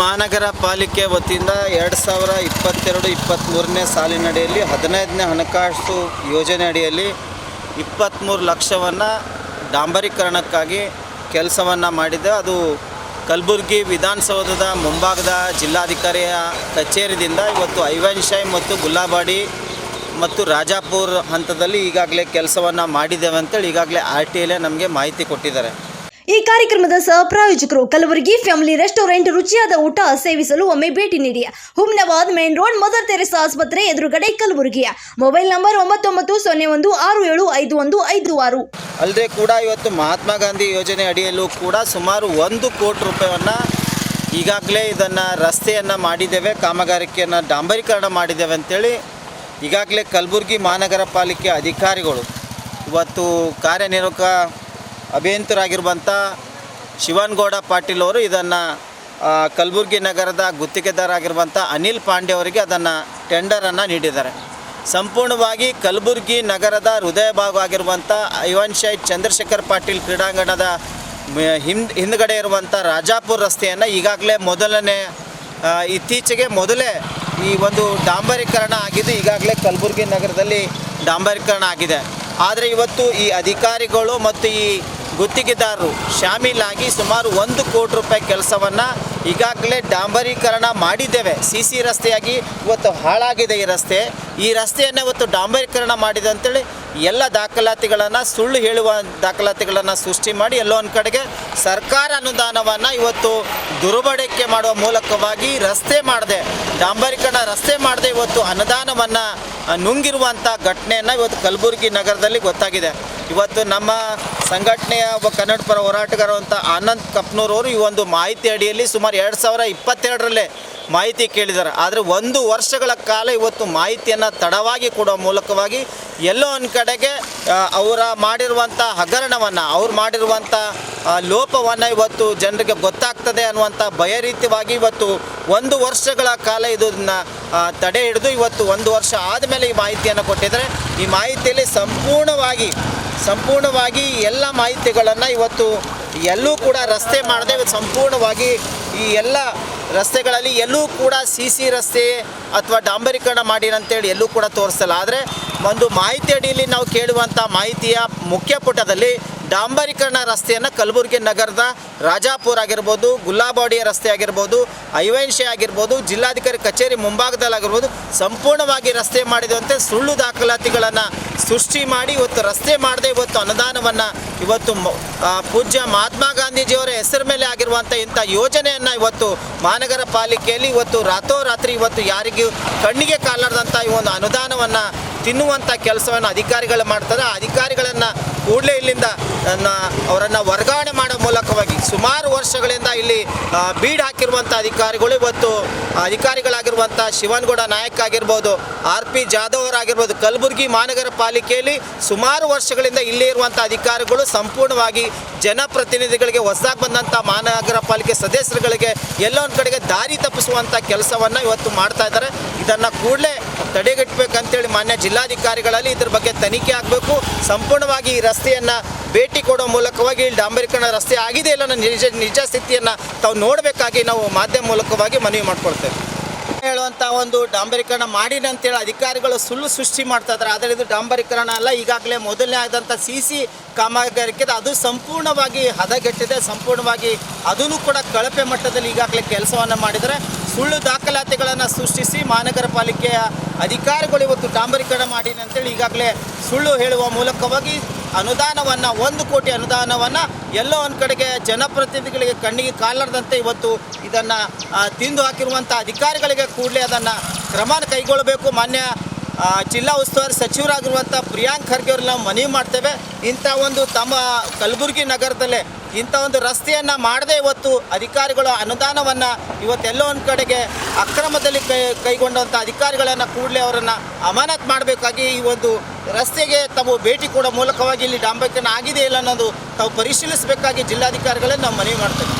ಮಹಾನಗರ ಪಾಲಿಕೆ ವತಿಯಿಂದ ಎರಡು ಸಾವಿರ ಇಪ್ಪತ್ತೆರಡು ಇಪ್ಪತ್ತ್ಮೂರನೇ ಸಾಲಿನಡಿಯಲ್ಲಿ ಹದಿನೈದನೇ ಹಣಕಾಸು ಯೋಜನೆ ಅಡಿಯಲ್ಲಿ ಇಪ್ಪತ್ತ್ಮೂರು ಲಕ್ಷವನ್ನು ಡಾಂಬರೀಕರಣಕ್ಕಾಗಿ ಕೆಲಸವನ್ನು ಮಾಡಿದೆ. ಅದು ಕಲಬುರಗಿ ವಿಧಾನಸೌಧದ ಮುಂಭಾಗದ ಜಿಲ್ಲಾಧಿಕಾರಿಯ ಕಚೇರಿದಿಂದ ಇವತ್ತು ಐವನ್ಶಾಯ್ ಮತ್ತು ಗುಲಾಬಾಡಿ ಮತ್ತು ರಾಜಾಪುರ್ ಹಂತದಲ್ಲಿ ಈಗಾಗಲೇ ಕೆಲಸವನ್ನು ಮಾಡಿದ್ದೇವೆ ಅಂತೇಳಿ ಈಗಾಗಲೇ ಆರ್ ಟಿ ನಮಗೆ ಮಾಹಿತಿ ಕೊಟ್ಟಿದ್ದಾರೆ. ಈ ಕಾರ್ಯಕ್ರಮದ ಸಹ ಪ್ರಾಯೋಜಕರು ಕಲಬುರಗಿ ಫ್ಯಾಮಿಲಿ ರೆಸ್ಟೋರೆಂಟ್ ರುಚಿಯಾದ ಊಟ ಸೇವಿಸಲು ಒಮ್ಮೆ ಭೇಟಿ ನೀಡಿ. Humnabad main road, mother Teresa ಆಸ್ಪತ್ರೆ ಎದುರುಗಡೆ ಕಲಬುರಗಿಯ ಮೊಬೈಲ್ ನಂಬರ್ ಒಂಬತ್ತೊಂಬತ್ತು ಸೊನ್ನೆ ಒಂದು ಆರು ಏಳು ಐದು ಒಂದು ಐದು ಆರು. ಅಲ್ಲದೆ ಕೂಡ ಇವತ್ತು ಮಹಾತ್ಮ ಗಾಂಧಿ ಯೋಜನೆ ಅಡಿಯಲ್ಲೂ ಕೂಡ ಸುಮಾರು ಒಂದು ಕೋಟಿ ರೂಪಾಯಿಯನ್ನು ಈಗಾಗಲೇ ಇದನ್ನು ರಸ್ತೆಯನ್ನು ಮಾಡಿದ್ದೇವೆ, ಕಾಮಗಾರಿಕೆಯನ್ನು ಡಾಂಬರೀಕರಣ ಮಾಡಿದ್ದೇವೆ ಅಂತೇಳಿ ಈಗಾಗಲೇ ಕಲಬುರಗಿ ಮಹಾನಗರ ಪಾಲಿಕೆ ಅಧಿಕಾರಿಗಳು ಇವತ್ತು ಕಾರ್ಯನಿರ್ವಾಹಕ ಅಭಿಯಂತರಾಗಿರುವಂಥ ಶಿವನಗೌಡ ಪಾಟೀಲ್ ಅವರು ಇದನ್ನು ಕಲಬುರಗಿ ನಗರದ ಗುತ್ತಿಗೆದಾರರಾಗಿರುವಂಥ ಅನಿಲ್ ಪಾಂಡೆ ಅವರಿಗೆ ಅದನ್ನು ಟೆಂಡರನ್ನು ನೀಡಿದ್ದಾರೆ. ಸಂಪೂರ್ಣವಾಗಿ ಕಲಬುರಗಿ ನಗರದ ಹೃದಯ ಭಾಗ ಆಗಿರುವಂಥ ಐವನ್ಶಾಯ್ ಚಂದ್ರಶೇಖರ್ ಪಾಟೀಲ್ ಕ್ರೀಡಾಂಗಣದ ಹಿಂದ್, ಹಿಂದ್ಗಡೆ ಇರುವಂಥ ರಾಜಾಪುರ ರಸ್ತೆಯನ್ನು ಈಗಾಗಲೇ ಮೊದಲನೇ ಇತ್ತೀಚೆಗೆ ಮೊದಲೇ ಈ ಒಂದು ಡಾಂಬರೀಕರಣ ಆಗಿದ್ದು ಈಗಾಗಲೇ ಕಲಬುರಗಿ ನಗರದಲ್ಲಿ ಡಾಂಬರೀಕರಣ ಆಗಿದೆ. ಆದರೆ ಇವತ್ತು ಈ ಅಧಿಕಾರಿಗಳು ಮತ್ತು ಈ ಗುತ್ತಿಗೆದಾರರು ಶಾಮೀಲಾಗಿ ಸುಮಾರು ಒಂದು ಕೋಟಿ ರೂಪಾಯಿ ಕೆಲಸವನ್ನು ಈಗಾಗಲೇ ಡಾಂಬರೀಕರಣ ಮಾಡಿದ್ದೇವೆ. ಸಿ ಸಿ ರಸ್ತೆಯಾಗಿ ಇವತ್ತು ಹಾಳಾಗಿದೆ ಈ ರಸ್ತೆ. ಈ ರಸ್ತೆಯನ್ನು ಇವತ್ತು ಡಾಂಬರೀಕರಣ ಮಾಡಿದೆ ಅಂತೇಳಿ ಎಲ್ಲ ದಾಖಲಾತಿಗಳನ್ನು, ಸುಳ್ಳು ಹೇಳುವ ದಾಖಲಾತಿಗಳನ್ನು ಸೃಷ್ಟಿ ಮಾಡಿ ಎಲ್ಲೋ ಒಂದು ಕಡೆಗೆ ಸರ್ಕಾರ ಅನುದಾನವನ್ನು ಇವತ್ತು ದುರ್ಬಳಕೆ ಮಾಡುವ ಮೂಲಕವಾಗಿ ರಸ್ತೆ ಮಾಡದೆ. ಡಾಂಬರೀಕರಣ ರಸ್ತೆ ಮಾಡದೆ ಇವತ್ತು ಅನುದಾನವನ್ನು ನುಂಗಿರುವಂಥ ಘಟನೆಯನ್ನು ಇವತ್ತು ಕಲಬುರಗಿ ನಗರದಲ್ಲಿ ಗೊತ್ತಾಗಿದೆ. ಇವತ್ತು ನಮ್ಮ ಸಂಘಟನೆಯ ಒಬ್ಬ ಕನ್ನಡ ಪರ ಹೋರಾಟಗಾರ ಅಂತ ಆನಂದ್ ಕಪ್ನೂರ್ ಅವರು ಈ ಒಂದು ಮಾಹಿತಿ ಅಡಿಯಲ್ಲಿ ಸುಮಾರು ಎರಡು ಸಾವಿರ ಇಪ್ಪತ್ತೆರಡರಲ್ಲೇ ಮಾಹಿತಿ ಕೇಳಿದ್ದಾರೆ. ಆದರೆ ಒಂದು ವರ್ಷಗಳ ಕಾಲ ಇವತ್ತು ಮಾಹಿತಿಯನ್ನು ತಡವಾಗಿ ಕೊಡುವ ಮೂಲಕವಾಗಿ ಎಲ್ಲೋ ಒಂದು ಕಡೆಗೆ ಅವರ ಮಾಡಿರುವಂಥ ಹಗರಣವನ್ನು, ಅವ್ರು ಮಾಡಿರುವಂಥ ಲೋಪವನ್ನು ಇವತ್ತು ಜನರಿಗೆ ಗೊತ್ತಾಗ್ತದೆ ಅನ್ನುವಂಥ ಭಯರೀತಿಯಾಗಿ ಇವತ್ತು ಒಂದು ವರ್ಷಗಳ ಕಾಲ ಇದನ್ನು ತಡೆ ಹಿಡಿದು ಇವತ್ತು ಒಂದು ವರ್ಷ ಆದಮೇಲೆ ಈ ಮಾಹಿತಿಯನ್ನು ಕೊಟ್ಟಿದ್ದಾರೆ. ಈ ಮಾಹಿತಿಯಲ್ಲಿ ಸಂಪೂರ್ಣವಾಗಿ ಸಂಪೂರ್ಣವಾಗಿ ಎಲ್ಲ ಮಾಹಿತಿಗಳನ್ನು ಇವತ್ತು ಎಲ್ಲೂ ಕೂಡ ರಸ್ತೆ ಮಾಡದೆ, ಸಂಪೂರ್ಣವಾಗಿ ಈ ಎಲ್ಲ ರಸ್ತೆಗಳಲ್ಲಿ ಎಲ್ಲೂ ಕೂಡ ಸಿ ಸಿ ರಸ್ತೆ ಅಥವಾ ಡಾಂಬರೀಕರಣ ಮಾಡಿರಂತೇಳಿ ಎಲ್ಲೂ ಕೂಡ ತೋರಿಸಲ್ಲ. ಆದರೆ ಒಂದು ಮಾಹಿತಿ ಅಡಿಯಲ್ಲಿ ನಾವು ಕೇಳುವಂಥ ಮಾಹಿತಿಯ ಮುಖ್ಯ ಪುಟದಲ್ಲಿ ಡಾಂಬರೀಕರಣ ರಸ್ತೆಯನ್ನು ಕಲಬುರಗಿ ನಗರದ ರಾಜಾಪುರ ಆಗಿರ್ಬೋದು ಗುಲ್ಲಾಬಾಡಿಯ ರಸ್ತೆ ಆಗಿರ್ಬೋದು ಐವೈನ್ಶೆ ಆಗಿರ್ಬೋದು, ಜಿಲ್ಲಾಧಿಕಾರಿ ಕಚೇರಿ ಮುಂಭಾಗದಲ್ಲಾಗಿರ್ಬೋದು ಸಂಪೂರ್ಣವಾಗಿ ರಸ್ತೆ ಮಾಡಿದಂತೆ ಸುಳ್ಳು ದಾಖಲಾತಿಗಳನ್ನು ಸೃಷ್ಟಿ ಮಾಡಿ ಇವತ್ತು ರಸ್ತೆ ಮಾಡದೆ ಇವತ್ತು ಅನುದಾನವನ್ನು ಇವತ್ತು ಪೂಜ್ಯ ಮಹಾತ್ಮ ಗಾಂಧೀಜಿಯವರ ಹೆಸರ ಮೇಲೆ ಆಗಿರುವಂಥ ಇಂಥ ಯೋಜನೆಯನ್ನು ಇವತ್ತು ಮಹಾನಗರ ಪಾಲಿಕೆಯಲ್ಲಿ ಇವತ್ತು ರಾತ್ರೋರಾತ್ರಿ ಇವತ್ತು ಯಾರಿಗೂ ಕಣ್ಣಿಗೆ ಕಾಲಾಡದಂಥ ಈ ಒಂದು ಅನುದಾನವನ್ನು ತಿನ್ನುವಂಥ ಕೆಲಸವನ್ನು ಅಧಿಕಾರಿಗಳು ಮಾಡ್ತಾರೆ. ಆ ಅಧಿಕಾರಿಗಳನ್ನು ಕೂಡಲೇ ಇಲ್ಲಿಂದ ಅವರನ್ನು ವರ್ಗಾವಣೆ ಮಾಡೋ ಮೂಲಕವಾಗಿ ಸುಮಾರು ವರ್ಷಗಳಿಂದ ಇಲ್ಲಿ ಬೀಡ್ ಹಾಕಿರುವಂಥ ಅಧಿಕಾರಿಗಳು ಇವತ್ತು ಅಧಿಕಾರಿಗಳಾಗಿರುವಂಥ ಶಿವನ್ಗೌಡ ನಾಯಕ್ ಆಗಿರ್ಬೋದು, ಆರ್ ಪಿ ಜಾಧವ್ ಅವರಾಗಿರ್ಬೋದು, ಕಲಬುರಗಿ ಮಹಾನಗರ ಪಾಲಿಕೆಯಲ್ಲಿ ಸುಮಾರು ವರ್ಷಗಳಿಂದ ಇಲ್ಲೇ ಇರುವಂಥ ಅಧಿಕಾರಿಗಳು ಸಂಪೂರ್ಣವಾಗಿ ಜನಪ್ರತಿನಿಧಿಗಳಿಗೆ, ಹೊಸದಾಗಿ ಬಂದಂಥ ಮಹಾನಗರ ಪಾಲಿಕೆ ಸದಸ್ಯರುಗಳಿಗೆ ಎಲ್ಲೊಂದು ಕಡೆಗೆ ದಾರಿ ತಪ್ಪಿಸುವಂಥ ಕೆಲಸವನ್ನು ಇವತ್ತು ಮಾಡ್ತಾ ಇದ್ದಾರೆ. ಇದನ್ನು ಕೂಡಲೇ ತಡೆಗಟ್ಟಬೇಕಂತೇಳಿ ಮಾನ್ಯ ಜಿಲ್ಲಾಧಿಕಾರಿಗಳಲ್ಲಿ ಇದ್ರ ಬಗ್ಗೆ ತನಿಖೆ ಆಗಬೇಕು. ಸಂಪೂರ್ಣವಾಗಿ ಈ ರಸ್ತೆಯನ್ನು ಭೇಟಿ ಕೊಡೋ ಮೂಲಕವಾಗಿ ಇಲ್ಲಿ ಡಾಂಬರೀಕರಣ ರಸ್ತೆ ಆಗಿದೆ ಇಲ್ಲ ನಿಜ ನಿಜ ಸ್ಥಿತಿಯನ್ನು ತಾವು ನೋಡಬೇಕಾಗಿ ನಾವು ಮಾಧ್ಯಮ ಮೂಲಕವಾಗಿ ಮನವಿ ಮಾಡ್ಕೊಳ್ತೇವೆ. ಹೇಳುವಂಥ ಒಂದು ಡಾಂಬರೀಕರಣ ಮಾಡಿದೆ ಅಂತೇಳಿ ಅಧಿಕಾರಿಗಳು ಸುಳ್ಳು ಸೃಷ್ಟಿ ಮಾಡ್ತಾ ಇದ್ದಾರೆ. ಆದರೆ ಇದು ಡಾಂಬರೀಕರಣ ಅಲ್ಲ, ಈಗಾಗಲೇ ಮೊದಲನೇ ಆದಂಥ ಸಿ ಸಿ ಕಾಮಗಾರಿಕೆ ಅದು ಸಂಪೂರ್ಣವಾಗಿ ಹದಗೆಟ್ಟಿದೆ. ಸಂಪೂರ್ಣವಾಗಿ ಅದನ್ನು ಕೂಡ ಕಳಪೆ ಮಟ್ಟದಲ್ಲಿ ಈಗಾಗಲೇ ಕೆಲಸವನ್ನು ಮಾಡಿದರೆ ಸುಳ್ಳು ದಾಖಲಾತಿಗಳನ್ನು ಸೃಷ್ಟಿಸಿ ಮಹಾನಗರ ಪಾಲಿಕೆಯ ಅಧಿಕಾರಿಗಳು ಇವತ್ತು ಡಾಂಬರೀಕರಣ ಮಾಡಿದೆ ಅಂತೇಳಿ ಈಗಾಗಲೇ ಸುಳ್ಳು ಹೇಳುವ ಮೂಲಕವಾಗಿ ಅನುದಾನವನ್ನು, ಒಂದು ಕೋಟಿ ಅನುದಾನವನ್ನು ಎಲ್ಲೋ ಒಂದು ಕಡೆಗೆ ಜನಪ್ರತಿನಿಧಿಗಳಿಗೆ ಕಣ್ಣಿಗೆ ಕಾಲಾರದಂತೆ ಇವತ್ತು ಇದನ್ನು ತಿಂದು ಹಾಕಿರುವಂಥ ಅಧಿಕಾರಿಗಳಿಗೆ ಕೂಡಲೇ ಅದನ್ನು ಕ್ರಮ ಕೈಗೊಳ್ಳಬೇಕು. ಮಾನ್ಯ ಜಿಲ್ಲಾ ಉಸ್ತುವಾರಿ ಸಚಿವರಾಗಿರುವಂಥ ಪ್ರಿಯಾಂಕ್ ಖರ್ಗೆ ಅವ್ರನ್ನ ನಾವು ಮನವಿ ಮಾಡ್ತೇವೆ. ಇಂಥ ಒಂದು ತಮ್ಮ ಕಲಬುರಗಿ ನಗರದಲ್ಲೇ ಇಂಥ ಒಂದು ರಸ್ತೆಯನ್ನು ಮಾಡದೆ ಇವತ್ತು ಅಧಿಕಾರಿಗಳು ಅನುದಾನವನ್ನು ಇವತ್ತೆಲ್ಲೋ ಒಂದು ಕಡೆಗೆ ಅಕ್ರಮದಲ್ಲಿ ಕೈ ಕೈಗೊಂಡಂಥ ಅಧಿಕಾರಿಗಳನ್ನು ಕೂಡಲೇ ಅವರನ್ನು ಅಮಾನತ್ ಮಾಡಬೇಕಾಗಿ ಈ ಒಂದು ರಸ್ತೆಗೆ ತಾವು ಭೇಟಿ ಕೊಡೋ ಮೂಲಕವಾಗಿ ಇಲ್ಲಿ ಡಾಂಬರೀಕರಣ ಆಗಿದೆ ಇಲ್ಲ ಅನ್ನೋದು ತಾವು ಪರಿಶೀಲಿಸಬೇಕಾಗಿ ಜಿಲ್ಲಾಧಿಕಾರಿಗಳೇ ನಾವು ಮನವಿ ಮಾಡ್ತೇವೆ